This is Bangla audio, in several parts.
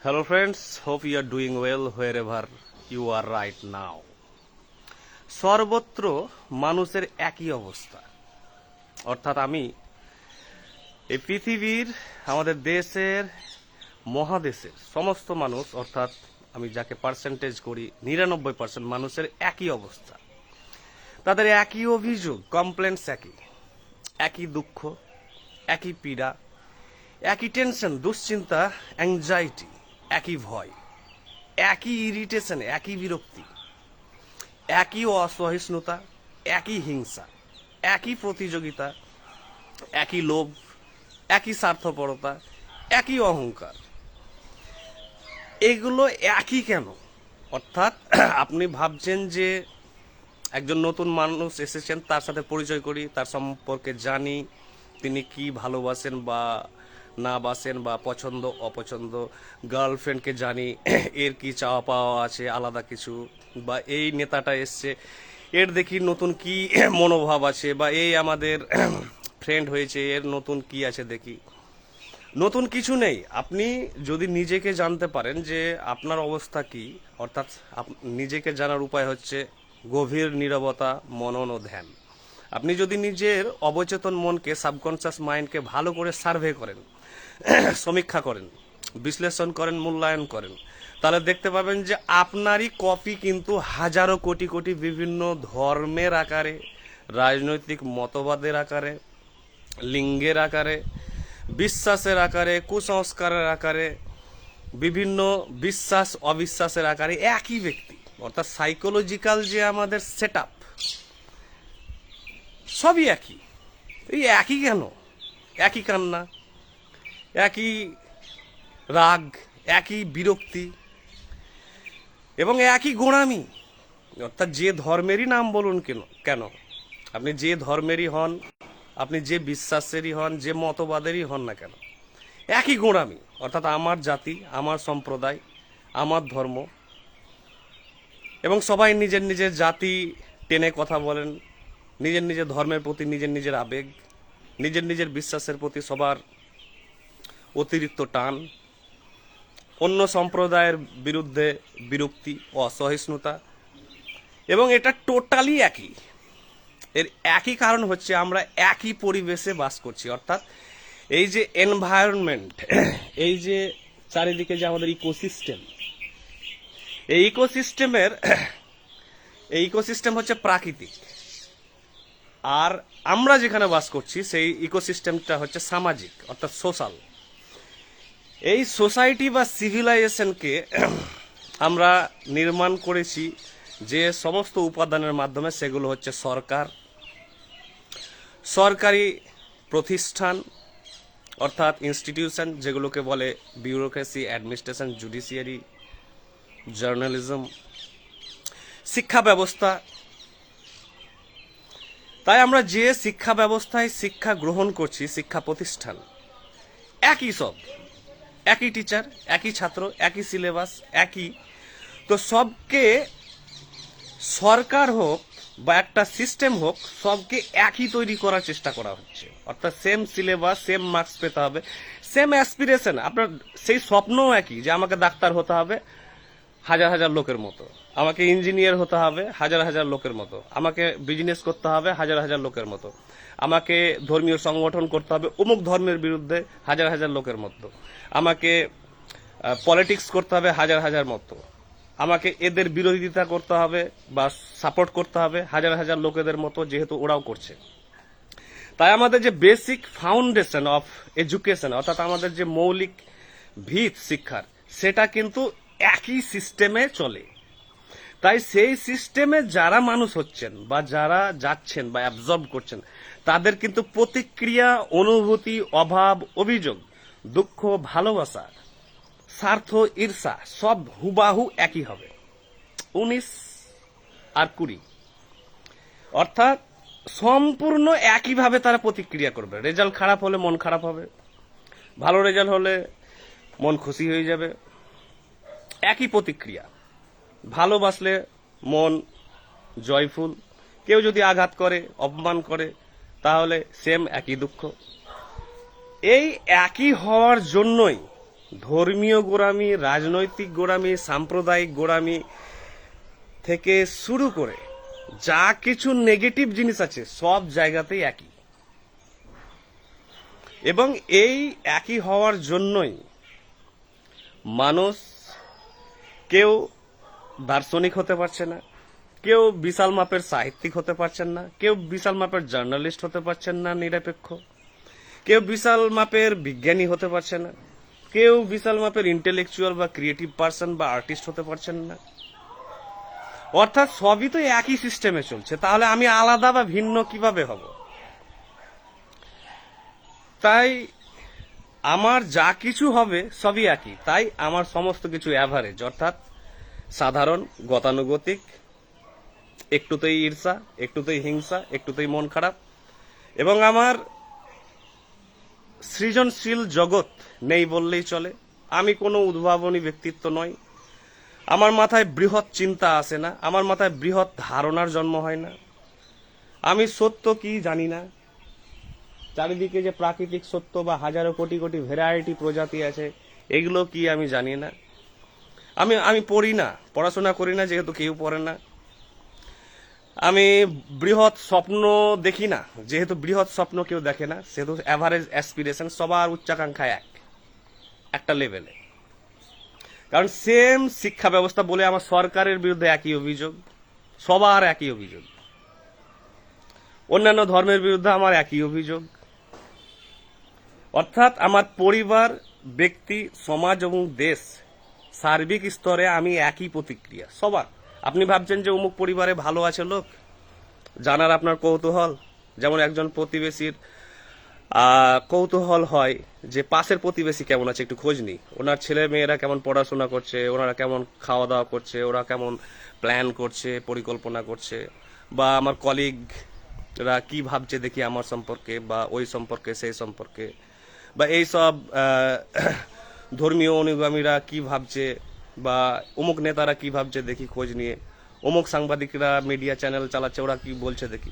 Hello, friends. Hope you are doing well wherever you are right now সর্বত্র মানুষের একই অবস্থা। অর্থাৎ আমি এই পৃথিবীর আমাদের দেশের মহাদেশের সমস্ত মানুষ অর্থাৎ আমি যাকে পার্সেন্টেজ করি নিরানব্বই পার্সেন্ট মানুষের একই অবস্থা। তাদের একই অভিযোগ কমপ্লেন্টস একই। একই দুঃখ একই পীড়া একই টেনশন দুশ্চিন্তা অ্যাংজাইটি একই ভয়, একই ইরিটেশন একই বিরক্তি, একই অসহিষ্ণুতা, একই হিংসা, একই প্রতিযোগিতা, একই লোভ, একই স্বার্থপরতা, একই অহংকার। এগুলো একই কেন? অর্থাৎ আপনি ভাবছেন যে একজন নতুন মানুষ এসেছেন, তার সাথে পরিচয় করি, তার সম্পর্কে জানি, তিনি কি ভালোবাসেন বা না বাসেন বা পছন্দ, অপছন্দ গার্লফ্রেন্ডকে জানি এর কি চাওয়া পাওয়া আছে, আলাদা কিছু, বা এই নেতাটা এসছে, এর দেখি নতুন কি মনোভাব আছে, বা এই আমাদের ফ্রেন্ড হয়েছে, এর নতুন কি আছে দেখি। নতুন কিছু নেই। আপনি যদি নিজেকে জানতে পারেন যে আপনার অবস্থা কি, অর্থাৎ নিজেকে জানার উপায় হচ্ছে গভীর নীরবতা, মনন ও ধ্যান। আপনি যদি নিজের অবচেতন মনকে সাবকনসিয়াস মাইন্ডকে ভালো করে সার্ভে করেন সমীক্ষা করেন, বিশ্লেষণ করেন, মূল্যায়ন করেন। তাহলে দেখতে পাবেন যে আপনারই কপি কিন্তু হাজারো কোটি কোটি বিভিন্ন ধর্মের আকারে, রাজনৈতিক মতবাদের আকারে, লিঙ্গের আকারে, বিশ্বাসের আকারে, কুসংস্কারের আকারে, বিভিন্ন বিশ্বাস, অবিশ্বাসের আকারে একই ব্যক্তি। অর্থাৎ সাইকোলজিক্যাল যে আমাদের সেট আপ সবই একই। এই একই কেন? একই কান্না। একই রাগ, একই বিরক্তি এবং একই গোড়ামি। অর্থাৎ যে ধর্মেরই নাম বলুন কেন কেন? আপনি যে ধর্মেরই হন, আপনি যে বিশ্বাসেরই হন, যে মতবাদেরই হন না কেন? একই গোড়ামি। অর্থাৎ আমার জাতি, আমার সম্প্রদায়, আমার ধর্ম এবং সবাই নিজের নিজের জাতি টেনে কথা বলেন, নিজের নিজের ধর্মের প্রতি নিজের নিজের আবেগ, নিজের নিজের বিশ্বাসের প্রতি সবার অতিরিক্ত টান, অন্য সম্প্রদায়ের বিরুদ্ধে বিরক্তি ও অসহিষ্ণুতা, এবং এটা টোটালি একই। এর একই কারণ হচ্ছে আমরা একই পরিবেশে বাস করছি। অর্থাৎ এই যে এনভায়রনমেন্ট এই যে চারিদিকে যে আমাদের ইকোসিস্টেম এই ইকোসিস্টেমের এই ইকোসিস্টেম হচ্ছে প্রাকৃতিক। আর আমরা যেখানে বাস করছি, সেই ইকোসিস্টেমটা হচ্ছে সামাজিক, অর্থাৎ সোশ্যাল এই সোসাইটি বা সিভিলাইজেশনকে আমরা নির্মাণ করেছি যে সমস্ত উপাদানের মাধ্যমে সেগুলো হচ্ছে সরকার, সরকারি প্রতিষ্ঠান, অর্থাৎ ইনস্টিটিউশন যেগুলোকে বলে বিউরোক্রেসি অ্যাডমিনিস্ট্রেশন জুডিশিয়ারি জার্নালিজম শিক্ষা ব্যবস্থা। তাই আমরা যে শিক্ষা ব্যবস্থায় শিক্ষা গ্রহণ করছি, শিক্ষা প্রতিষ্ঠান, একই সব। একই টিচার একই ছাত্র, একই সিলেবাস একই। তো সবকে সরকার হোক বা একটা সিস্টেম হোক, সবকে একই তৈরি করার চেষ্টা করা হচ্ছে। অর্থাৎ সেম সিলেবাস সেম মার্কস পেতে হবে সেম অ্যাসপিরেশন আপনার সেই স্বপ্নও একই যে আমাকে ডাক্তার হতে হবে হাজার হাজার লোকের মতো। আমাকে ইঞ্জিনিয়ার হতে হবে হাজার হাজার লোকের মতো। আমাকে বিজনেস করতে হবে হাজার হাজার লোকের মতো। আমাকে ধর্মীয় সংগঠন করতে হবে, অমুক ধর্মের বিরুদ্ধে হাজার হাজার লোকের মতো। আমাকে পলিটিক্স করতে হবে হাজার হাজার মতো। আমাকে এদের বিরোধিতা করতে হবে বা সাপোর্ট করতে হবে হাজার হাজার লোকেদের মতো, যেহেতু ওরাও করছে। তাই আমাদের যে বেসিক ফাউন্ডেশন অফ এডুকেশন অর্থাৎ আমাদের যে মৌলিক ভিত শিক্ষার, সেটা কিন্তু একই সিস্টেমে চলে। তাই সেই সিস্টেমে যারা মানুষ হচ্ছেন বা যারা যাচ্ছেন বা অ্যাবজর্ব করছেন তাদের কিন্তু প্রতিক্রিয়া, অনুভূতি, অভাব, অভিযোগ, দুঃখ, ভালোবাসা, স্বার্থ, ঈর্ষা সব হুবাহু একই হবে। উনিশ আর কুড়ি। অর্থাৎ সম্পূর্ণ একইভাবে তারা প্রতিক্রিয়া করবে। রেজাল্ট খারাপ হলে মন খারাপ হবে। ভালো রেজাল্ট হলে মন খুশি হয়ে যাবে। একই প্রতিক্রিয়া। ভালোবাসলে মন জয়ফুল। কেউ যদি আঘাত করে, অপমান করে তাহলে সেম একই দুঃখ। এই একই হওয়ার জন্যই ধর্মীয় গোড়ামি, রাজনৈতিক গোড়ামি, সাম্প্রদায়িক গোড়ামি থেকে শুরু করে যা কিছু নেগেটিভ জিনিস আছে, সব জায়গাতেই একই। এবং এই একই হওয়ার জন্যই মানুষ কেউ দার্শনিক হতে পারছে না কেউ বিশাল মাপের সাহিত্যিক হতে পারছেন না, কেউ বিশাল মাপের জার্নালিস্ট হতে পারছেন না নিরপেক্ষ, কেউ বিশাল মাপের বিজ্ঞানী হতে পারছে না, কেউ বিশাল মাপের ইন্টেলেকচুয়াল বা ক্রিয়েটিভ পার্সন বা আর্টিস্ট হতে পারছেন না। অর্থাৎ সবই তো একই সিস্টেমে চলছে, তাহলে আমি আলাদা বা ভিন্ন কীভাবে হব? তাই আমার যা কিছু হবে সবই একই, তাই আমার সমস্ত কিছু অ্যাভারেজ অর্থাৎ সাধারণ, গতানুগতিক একটুতেই ঈর্ষা, একটুতেই হিংসা, একটুতেই মন খারাপ। এবং আমার সৃজনশীল জগৎ নেই বললেই চলে। আমি কোনো উদ্ভাবনী ব্যক্তিত্ব নই। আমার মাথায় বৃহৎ চিন্তা আসে না। আমার মাথায় বৃহৎ ধারণার জন্ম হয় না। আমি সত্য কি জানি না। চারিদিকে যে প্রাকৃতিক সত্য বা হাজারো কোটি কোটি ভ্যারাইটি প্রজাতি আছে, এগুলো কি আমি জানি না। আমি আমি পড়ি না, পড়াশোনা করি না, যেহেতু কেউ পড়ে না। আমি বৃহৎ স্বপ্ন দেখি না। যেহেতু বৃহৎ স্বপ্ন কেউ দেখে না, সেহেতু অ্যাভারেজ অ্যাসপিরেশন সবার উচ্চাকাঙ্ক্ষা এক। একটা লেভেলে কারণ সেম শিক্ষা ব্যবস্থা বলে আমার সরকারের বিরুদ্ধে একই অভিযোগ, সবার একই অভিযোগ। অন্যান্য ধর্মের বিরুদ্ধে আমার একই অভিযোগ। অর্থাৎ আমার পরিবার, ব্যক্তি, সমাজ এবং দেশ সার্বিক স্তরে আমি একই প্রতিক্রিয়া, সবার। আপনি ভাবছেন যে অমুক পরিবারে ভালো আছে লোক? জানার আপনার কৌতূহল? যেমন একজন প্রতিবেশীর কৌতূহল হয় যে পাশের প্রতিবেশী কেমন আছে একটু খোঁজ নিই ওনার ছেলে মেয়েরা কেমন পড়াশোনা করছে, ওনারা কেমন খাওয়া দাওয়া করছে, ওরা কেমন প্ল্যান করছে, পরিকল্পনা করছে, বা আমার কলিগরা কি ভাবছে দেখি আমার সম্পর্কে, বা ওই সম্পর্কে, সেই সম্পর্কে, বা এই সব ধর্মীয় অনুগামীরা কি ভাবছে বা অমুক নেতারা কি ভাবছে দেখি খোঁজ নিয়ে। অমুক সাংবাদিকরা মিডিয়া চ্যানেল চালাচ্ছে, ওরা কি বলছে দেখি।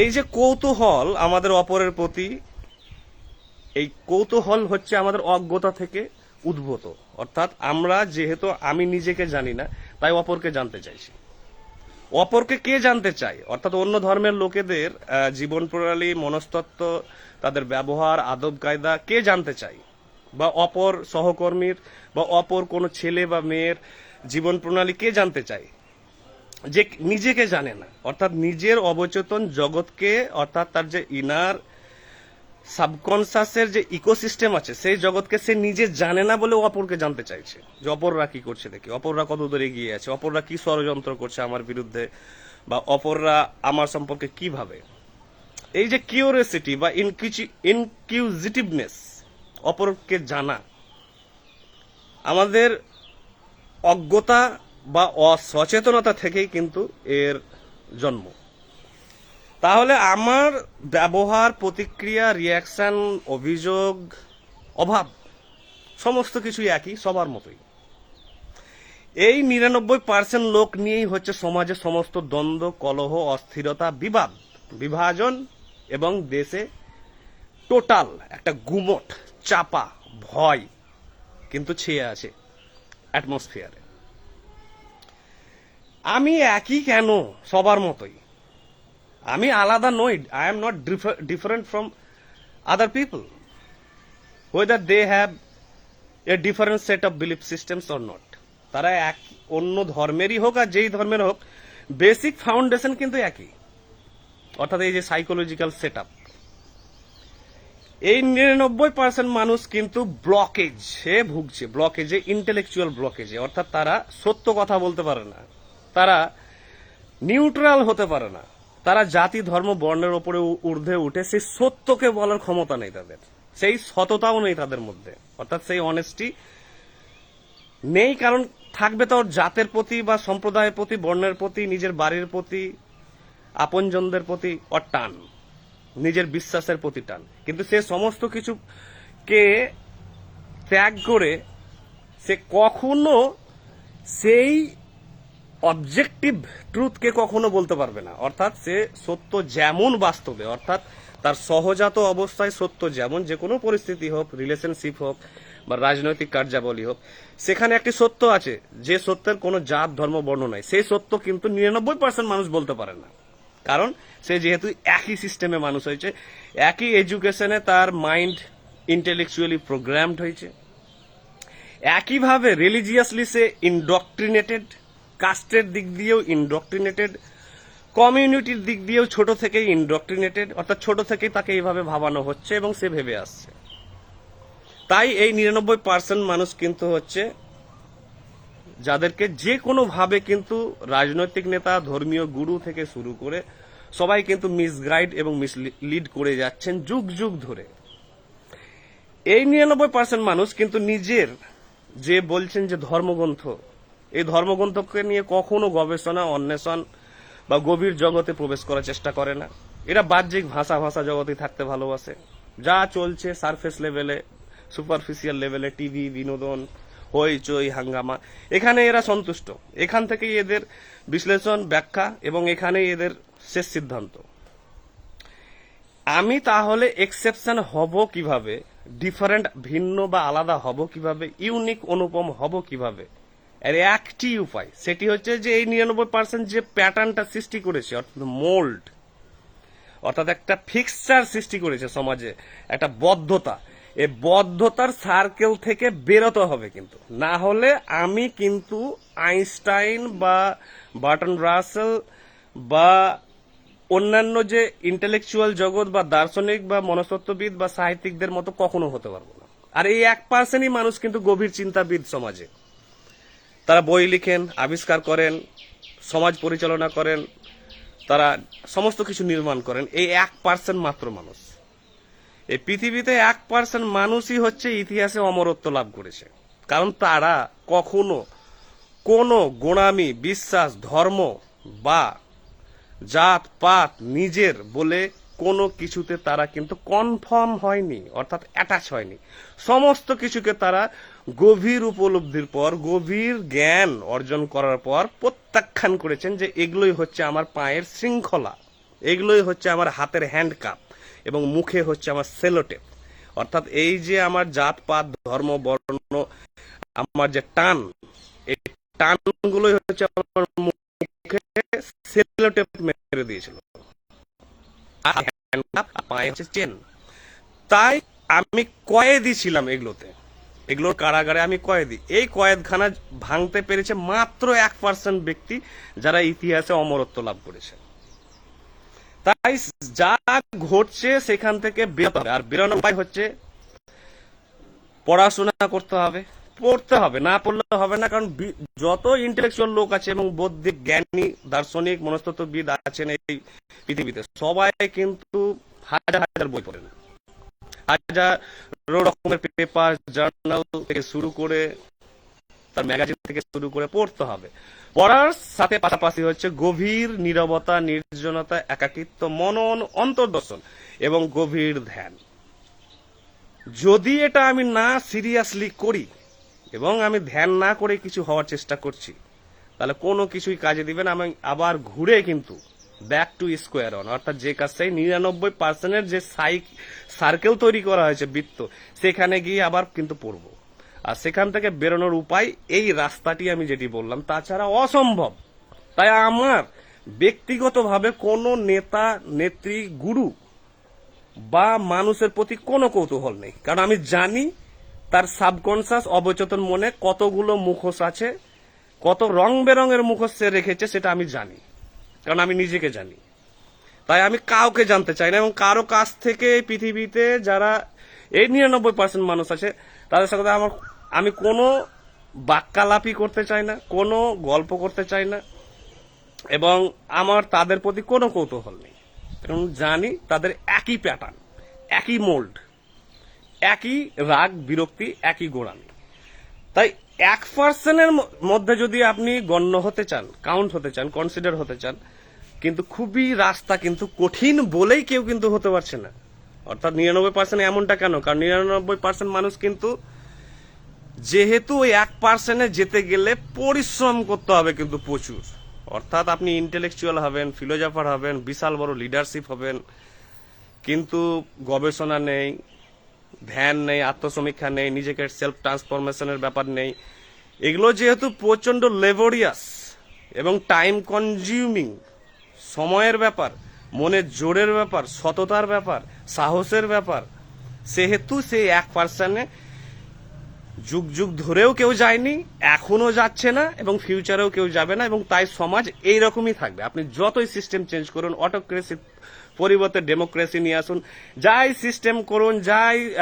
এই যে কৌতূহল আমাদের অপরের প্রতি, এই কৌতূহল হচ্ছে আমাদের অজ্ঞতা থেকে উদ্ভূত। অর্থাৎ আমরা যেহেতু আমি নিজেকে জানি না, তাই অপরকে জানতে চাইছি। অপরকে কে জানতে চায়? অর্থাৎ অন্য ধর্মের লোকেদের জীবন প্রণালী, মনস্তত্ত্ব, তাদের ব্যবহার, আদব, কায়দা কে জানতে চায়? বা অপর সহকর্মীর বা অপর কোনো ছেলে বা মেয়ের জীবন প্রণালী কে জানতে চায়? যে নিজেকে জানে না। অর্থাৎ নিজের অবচেতন জগৎকে, অর্থাৎ তার যে ইনার সাবকনসাসের যে ইকোসিস্টেম আছে, সেই জগৎকে সে নিজে জানে না বলে অপরকে জানতে চাইছে। যে অপররা কি করছে দেখি। অপররা কত দূর এগিয়ে আছে? অপররা কি ষড়যন্ত্র করছে আমার বিরুদ্ধে? বা অপররা আমার সম্পর্কে কি ভাবে? এই যে কিউরিয়াসিটি বা ইনকিউজিটিভনেস অপরকে জানা। আমাদের অজ্ঞতা বা অসচেতনতা থেকেই কিন্তু এর জন্ম। তাহলে আমার ব্যবহার, প্রতিক্রিয়া রিয়াকশন অভিযোগ, অভাব, সমস্ত কিছুই একই, সবার মতোই। এই নিরানব্বই পার্সেন্ট লোক নিয়েই হচ্ছে সমাজে সমস্ত দ্বন্দ্ব, কলহ, অস্থিরতা, বিবাদ, বিভাজন এবং দেশে টোটাল একটা গুমট। চাপা, ভয়, কিন্তু ছেয়ে আছে অ্যাটমসফিয়ারে আমি একই কেন? সবার মতোই। আমি আলাদা নই I am not different from other people whether they have a different set of belief systems or not তারা এক, অন্য ধর্মেরই হোক আর যেই ধর্মের হোক বেসিক ফাউন্ডেশন কিন্তু একই। অর্থাৎ এই যে সাইকোলজিক্যাল সেট আপ এই নিরানব্বই পার্সেন্ট মানুষ কিন্তু ব্লকেজ ভুগছে ব্লকেজে ইন্টেলেকচুয়াল ব্লকেজে অর্থাৎ তারা সত্য কথা বলতে পারে না। তারা নিউট্রাল হতে পারে না। তারা জাতি, ধর্ম, বর্ণের ওপরে ঊর্ধ্বে উঠে সেই সত্যকে বলার ক্ষমতা নেই তাদের। সেই সততাও নেই তাদের মধ্যে। অর্থাৎ সেই অনেস্টি নেই, কারণ থাকবে তোর জাতের প্রতি বা সম্প্রদায়ের প্রতি, বর্ণের প্রতি, নিজের বাড়ির প্রতি, আপনজনদের প্রতি অর টান। নিজের বিশ্বাসের প্রতি টান। কিন্তু সে সমস্ত কিছুকে ত্যাগ করে সে কখনো সেই অবজেক্টিভ ট্রুথকে কখনো বলতে পারবে না। অর্থাৎ সে সত্য যেমন বাস্তবে, অর্থাৎ তার সহজাত অবস্থায় সত্য যেমন, যে কোনো পরিস্থিতি হোক রিলেশনশিপ হোক, বা রাজনৈতিক কার্যাবলী হোক, সেখানে একটি সত্য আছে, যে সত্যের কোনো জাত, ধর্ম, বর্ণ নাই। সেই সত্য কিন্তু নিরানব্বই পার্সেন্ট মানুষ বলতে পারে না। কারণ সে যেহেতু একই সিস্টেমে মানুষ হয়েছে, একই এডুকেশনে তার মাইন্ড ইন্টেলেকচুয়ালি প্রোগ্রামড হয়েছে, একইভাবে রিলিজিয়াসলি সে ইনডক্ট্রিনেটেড কাস্টের দিক দিয়েও ইনডক্ট্রিনেটেড কমিউনিটির দিক দিয়েও ছোট থেকেই ইনডক্ট্রিনেটেড অর্থাৎ ছোট থেকেই তাকে এইভাবে ভাবানো হচ্ছে এবং সে ভেবে আসছে। তাই এই নিরানব্বই পার্সেন্ট মানুষ কিন্তু হচ্ছে যাদেরকে যে কোনোভাবে কিন্তু রাজনৈতিক নেতা, ধর্মীয় গুরু থেকে শুরু করে সবাই কিন্তু মিসগাইড এবং মিসলিড করে যাচ্ছেন যুগ যুগ ধরে। এই নিরানব্বই পার্সেন্ট মানুষ কিন্তু নিজের যে বলছেন যে ধর্মগ্রন্থ, এই ধর্মগ্রন্থকে নিয়ে কখনো গবেষণা, অন্বেষণ বা গভীর জগতে প্রবেশ করার চেষ্টা করে না। এরা বাহ্যিক ভাষা ভাষা জগতে থাকতে ভালোবাসে। যা চলছে সারফেস লেভেলে সুপারফিশিয়াল লেভেলে টিভি বিনোদন হইচই, হাঙ্গামা। এখানে এরা সন্তুষ্ট। এখান থেকেই এদের বিশ্লেষণ, ব্যাখ্যা এবং এখানেই এদের শেষ সিদ্ধান্ত। আমি তাহলে এক্সেপশন হব কীভাবে? ডিফারেন্ট ভিন্ন বা আলাদা হব কীভাবে? ইউনিক অনুপম হব কীভাবে? এর একটি উপায়, সেটি হচ্ছে যে এই নিরানব্বই পার্সেন্ট যে প্যাটার্নটা সৃষ্টি করেছে, অর্থাৎ মোল্ড অর্থাৎ একটা ফিক্সচার সৃষ্টি করেছে সমাজে, একটা বদ্ধতা এই বদ্ধতার সার্কেল থেকে বেরোতে হবে কিন্তু। না হলে আমি কিন্তু আইনস্টাইন বা বাটন রাসেল বা অন্যান্য যে ইন্টেলেকচুয়াল জগৎ বা দার্শনিক বা মনস্তত্ত্ববিদ বা সাহিত্যিকদের মতো কখনো হতে পারব না। আর এই এক পার্সেন্টই মানুষ কিন্তু গভীর চিন্তাবিদ সমাজে। তারা বই লিখেন, আবিষ্কার করেন, সমাজ পরিচালনা করেন, তারা সমস্ত কিছু নির্মাণ করেন। এই এক পার্সেন্ট মাত্র মানুষ। এই পৃথিবীতে এক পার্সেন্ট মানুষই হচ্ছে ইতিহাসে অমরত্ব লাভ করেছে। কারণ তারা কখনো কোনো গোড়ামি, বিশ্বাস, ধর্ম বা জাত, পাত, নিজের বলে কোনো কিছুতে তারা কিন্তু কনফার্ম হয়নি, অর্থাৎ অ্যাটাচ হয়নি। সমস্ত কিছুকে তারা গভীর উপলব্ধির পর, গভীর জ্ঞান অর্জন করার পর প্রত্যাখ্যান করেছেন যে এগুলোই হচ্ছে আমার পায়ের শৃঙ্খলা, এগুলোই হচ্ছে আমার হাতের হ্যান্ডকাপ এবং মুখে হচ্ছে আমার সেলোটেপ। অর্থাৎ এই যে আমার জাত পাত ধর্ম, বর্ণ, আমার যে টান, এই টানগুলোই হচ্ছে আমার মুখে সেলোটেপ মেরে দিয়েছিল। চেন তাই আমি কয়েদি ছিলাম এগুলোতে। এগুলোর কারাগারে আমি কয়েদি। এই কয়েদখানা ভাঙতে পেরেছে মাত্র এক পার্সেন্ট ব্যক্তি যারা ইতিহাসে অমরত্ব লাভ করেছে। তাই যা ঘটছে সেখান থেকে বেরোতে হবে। আর বেরোনোর উপায় হচ্ছে পড়াশোনা করতে হবে। পড়তে হবে, না পড়লে হবে না। কারণ যত ইন্টেলেকচুয়াল লোক আছে এবং বৌদ্ধিক জ্ঞানী, দার্শনিক, মনস্তত্ত্ববিদ আছেন এই পৃথিবীতে, সবাই কিন্তু হাজার হাজার বই পড়েন। হাজার রকমের পেপার জার্নাল থেকে শুরু করে তার ম্যাগাজিন থেকে শুরু করে পড়তে হবে। পড়ার সাথে পাশাপাশি হচ্ছে গভীর নীরবতা, নির্জনতা, একাকিত্ব, মনন, অন্তর্দর্শন এবং গভীর ধ্যান। যদি এটা আমি না সিরিয়াসলি করি এবং আমি ধ্যান না করে কিছু হওয়ার চেষ্টা করছি, তাহলে কোনো কিছুই কাজে দিবে না। আমি আবার ঘুরে কিন্তু ব্যাক টু স্কোয়ার অন অর্থাৎ যে কাজটাই নিরানব্বই পার্সেন্টের যে সাইক সার্কেল তৈরি করা হয়েছে বৃত্ত, সেখানে গিয়ে আবার কিন্তু পড়ব। আর সেখান থেকে বেরোনোর উপায় এই রাস্তাটি আমি যেটি বললাম, তাছাড়া অসম্ভব। তাই আমার ব্যক্তিগতভাবে কোনো নেতা, নেত্রী, গুরু বা মানুষের প্রতি কোনো কৌতূহল নেই। কারণ আমি জানি তার সাবকনসাস অবচেতন মনে কতগুলো মুখোশ আছে, কত রং বেরঙের মুখোশ সে রেখেছে, সেটা আমি জানি। কারণ আমি নিজেকে জানি। তাই আমি কাউকে জানতে চাই না এবং কারও কাছ থেকে পৃথিবীতে যারা এই নিরানব্বই পার্সেন্ট মানুষ আছে, তাদের সাথে আমার আমি কোনো বাক্যালাপি করতে চাই না, কোনো গল্প করতে চাই না, এবং আমার তাদের প্রতি কোনো কৌতূহল নেই। কারণ জানি তাদের একই প্যাটার্ন একই মোল্ড একই রাগ, বিরক্তি, একই গোড়ামি। তাই এক পার্সেন্টের মধ্যে যদি আপনি গণ্য হতে চান কাউন্ট হতে চান কনসিডার হতে চান, কিন্তু খুবই রাস্তা, কিন্তু কঠিন বলেই কেউ কিন্তু হতে পারছে না। অর্থাৎ নিরানব্বই পার্সেন্ট এমনটা কেন? কারণ নিরানব্বই পার্সেন্ট মানুষ কিন্তু যেহেতু ওই এক পার্সেন্টে যেতে গেলে পরিশ্রম করতে হবে কিন্তু প্রচুর। অর্থাৎ আপনি ইন্টেলেকচুয়াল হবেন ফিলোজফার হবেন, বিশাল বড় লিডারশিপ হবেন, কিন্তু গবেষণা নেই, ধ্যান নেই, আত্মসমীক্ষা নেই, নিজেকে সেলফ ট্রান্সফরমেশনের ব্যাপার নেই। এগুলো যেহেতু প্রচণ্ড লেবোরিয়াস এবং টাইম কনজিউমিং সময়ের ব্যাপার, মনের জোরের ব্যাপার, সততার ব্যাপার, সাহসের ব্যাপার, সেহেতু সেই এক পার্সনে যুগ যুগ ধরেও কেউ যায়নি এখনও যাচ্ছে না এবং ফিউচারেও কেউ যাবে না এবং তাই সমাজ এই রকমই থাকবে। আপনি যতই সিস্টেম চেঞ্জ করুন অটোক্রেসি পরিবর্তে ডেমোক্রেসি নিয়ে আসুন, যাই সিস্টেম করুন, যাই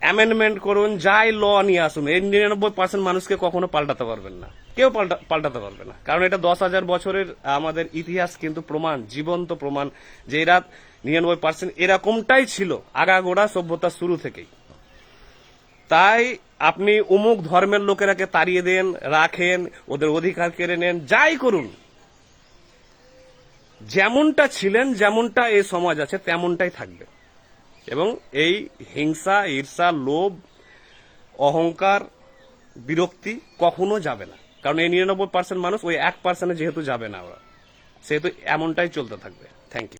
অ্যামেন্ডমেন্ট করুন, যাই ল নিয়ে আসুন, এই নিরানব্বই পার্সেন্ট মানুষকে কখনো পাল্টাতে পারবেন না। কেউ পাল্টা, পাল্টাতে পারবে না। কারণ এটা দশ হাজার বছরের আমাদের ইতিহাস কিন্তু প্রমাণ, জীবন্ত প্রমাণ যে এরা নিরানব্বই পার্সেন্ট এরকমটাই ছিল আগাগোড়া সভ্যতার শুরু থেকেই। তাই আপনি অমুক ধর্মের লোকেরাকে তাড়িয়ে দেন, রাখেন, ওদের অধিকার কেড়ে নেন, যাই করুন। যেমনটা ছিলেন, যেমনটা এই সমাজ আছে, তেমনটাই থাকবে। এবং এই হিংসা, ঈর্ষা, লোভ, অহংকার, বিরক্তি কখনো যাবে না। কারণ এই নিরানব্বই পার্সেন্ট মানুষ, ওই এক পার্সেন্টে যেহেতু যাবে না ওরা, সেহেতু এমনটাই চলতে থাকবে। Thank you